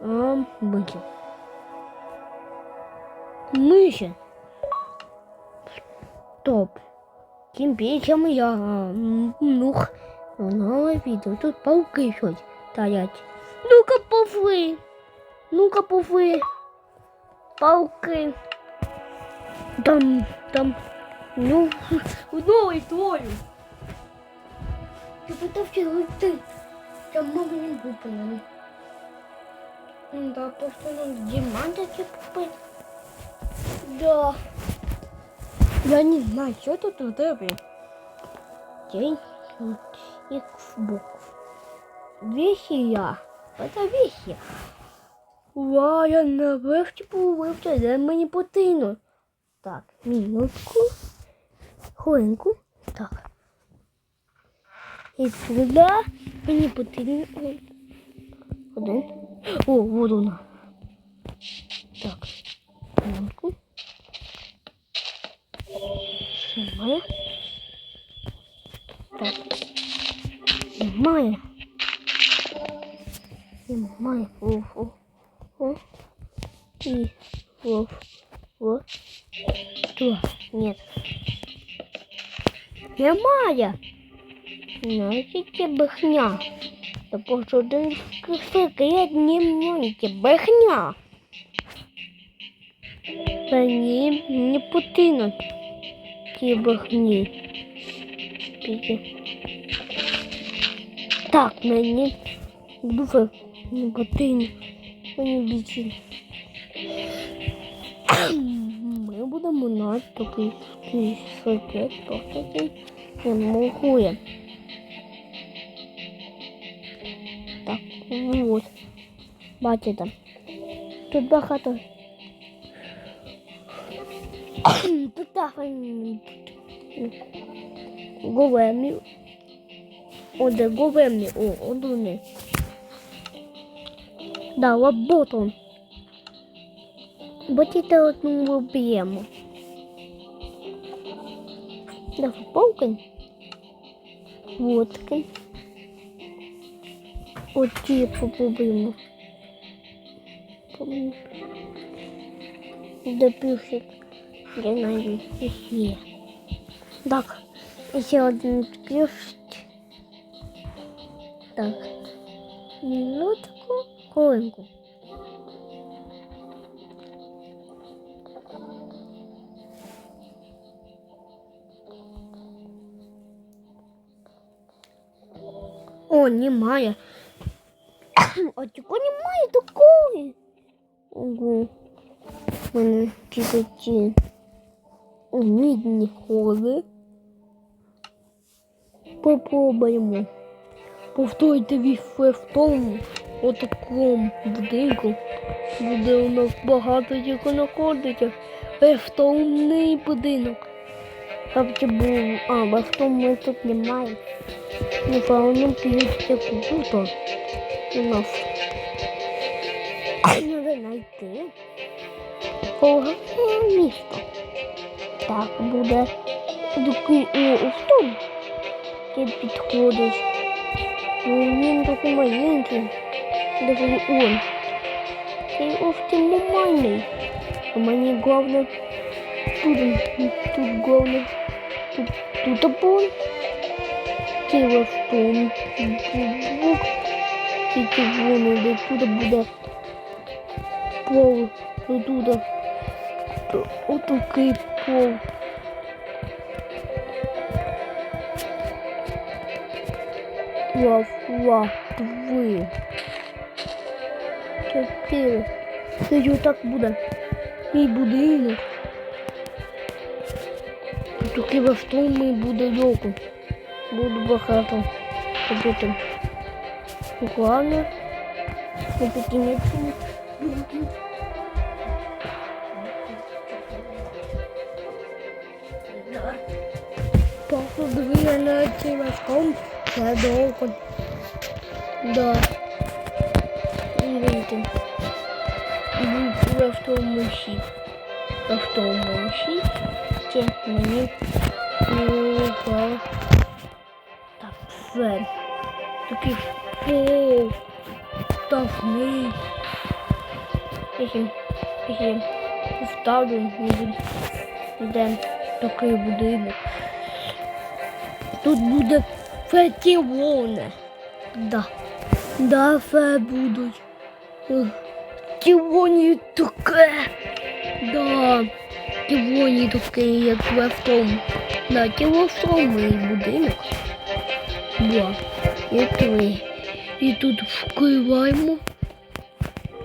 А, миші. Миші. Стоп. Тим більше я м, нух. Нове відео. Тут пауки щось стоять. Ну-ка повли. Ну-ка повли. Пауки. Там, там. Ну, новий твою. Ти питався ти. Там много не выполнено. Да, просто нам Диманда купить. Да. Я не знаю, что тут у тебе. День Xbox. Вещи я. Это вещи. Ва, я нарешті повився, де мені потрібно. Так, минутку. Хвилинку. Так. І туди мені потрібно. ой, Один. О, вот вона. Так. Минутку. Немає. Так. Немає. Немає. О, о, о. І о, о. Что? Нет. Немає. Знаєте, брехня. Тому що один секрет не можете. Брехня. Мені не потрібно ті брехні. Так, мені дуже не потрібно. Мені більше. Ми будемо на такий секрет, просто не можу. вот. Бачите. Тут багато. Тут так. Говемі. Оде говемі. О, одуни. Да, вот он. Бачите, одну вб'ємо. Да, полкань. Водки. От ті попробуємо. Де плюсик? Я знаю, є. Так, ще один плюс. Так. Минутку, хвилинку. О, немає. А чого немає такої? Ого. У мене кипяті. Мідні ходи. Попробуємо. Повторюйте віфе в тому отакому будинку. Буде у нас багато чого знаходиться. Бефтовний будинок. Тобто був. А, бефтовний тут немає. Напевно, п'ється круто у нас. Треба знайти Погане місто. Так, буде о, автом. Ти підходиш. Ну, він такий маленький. Такий он. Цей автом нормальний. А мені головне тут, тут головне тут, тут опон. Тіло в тому звук, тільки воно до туди буде пол, до туди. Отакий пол. Ва, ва, дві. Чотири. Це отак буде. Мій будинок. Такий ваштовний буде йоку. Буду багато робити. Головне, не піднімати. Папа двигає на цим важком, це довго. Да. І вийти. Був в автомиші. В автомиші. Це мені не впав. Так, все. Такий страшний. Якщо, якщо я вставлю, де такий будинок. Тут буде фетіони. Да. Да, фе будуть. Тівоні таке. Да. Тівоні таке, як в автом. Да, тіло в будинок. Да. І три. І тут вкриваємо.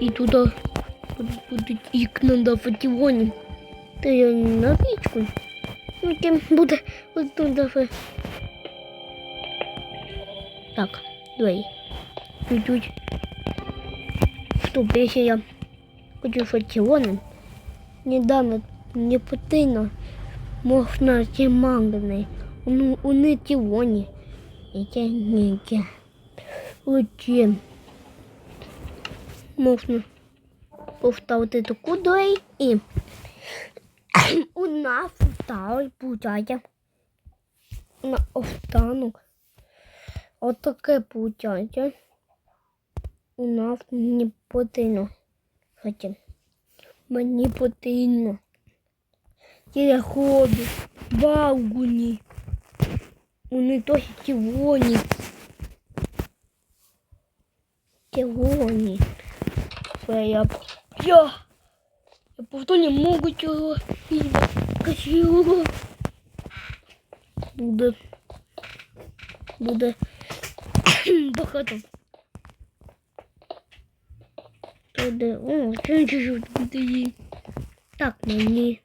І туди тут будуть вікна до фотівоні. Та я на річку. Ну, тим буде ось тут дафе. Так, давай. Чуть-чуть. Стоп, если я хочу фотионы, недавно не потрібно можна ці мангани. Ну, вони тіоні. І це ніке. Луче. Можна поставити таку дверь і у нас вставить, получається, на останок. Отаке получається. У нас не потрібно. Хоча мені потрібно. Телеходи, балгуні. Вони теж тівоні. Тівоні. Це я... Я... Я просто не можу цього красивого. Буде... Буде... багато. Туди. О, це чужу буде їй. Так мені.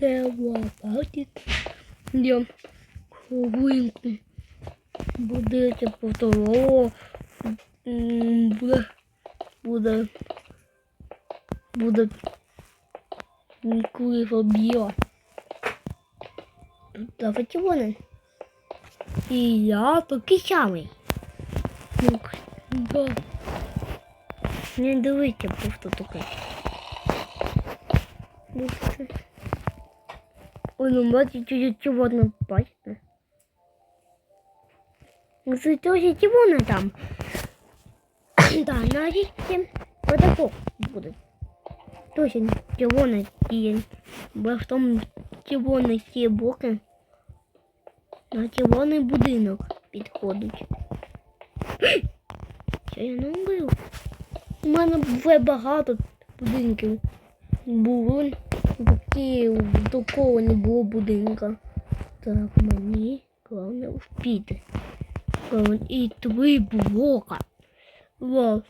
Де лопатик? Я хвилинку. Буде це повторо. Буде. Буде. Буде. Ніколи фобіла. Давайте вони. І я такий самий. Ну, да. Не дивіться просто таке. Ну. Ой, ну бачите, чего не бачите. Ну, це чего там. да, значит, вот такого будет. Точно, чего на в тому червоні ті боки. На червоний будинок підходить. Що я не робив? У мене вже багато будинків було. Поки такого не було будинка. Так, мені головне впіти. Головне і три блока. Раз,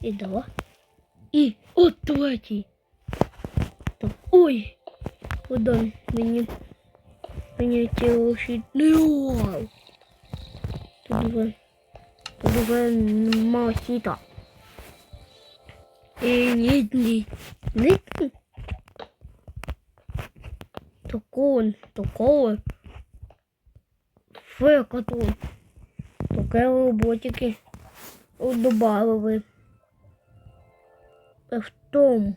і два. І от третій. Так, ой. Один мені. Мені тіло ще не вау. Тут вже. Тут вже нема сіта. І ні, ні. Ні, ні. такого, такого фекоту. Таке роботики добавили. А в том,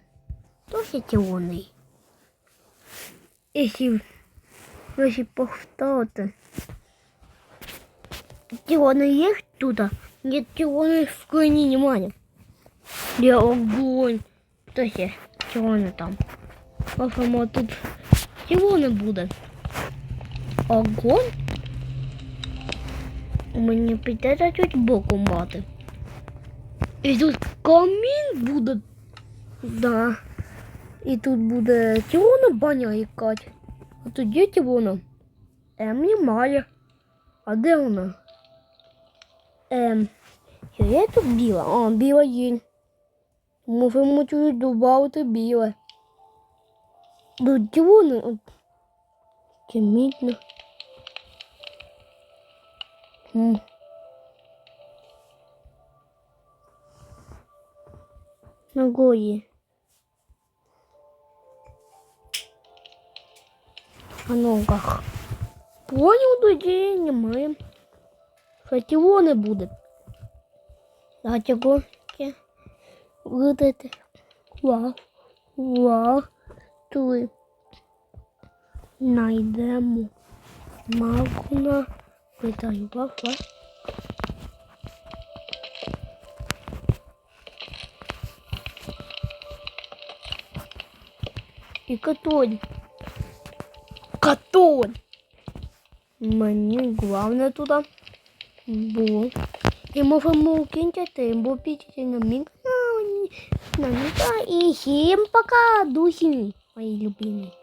досить вони. Якщо якщо повторити. Тіони є туда, нет тіони в коні немає. Я огонь. То є тіони там. А Ось тут тут тигоны буде. Огонь? Мені прийдеться чуть боку мати. І тут камін буде. Да. І тут буде Тіона баня якать. А є Тіона? Ем немає. А де вона? Ем. Є тут біла? А, біла є. Можемо чуть додати біле. До Тіони. от, Темітно. М. Ногої. на ногах. Понял, тоді немає. Що тіло не буде. А чого ще видати? Вау. Вау. Тули. Найдемо. Магуна. Питаю, вау, вау. І католь. Католь. Мені головне туди було. І можемо кінчити, бо підійти на мій. На мій канал. І всім пока, духи, Baju.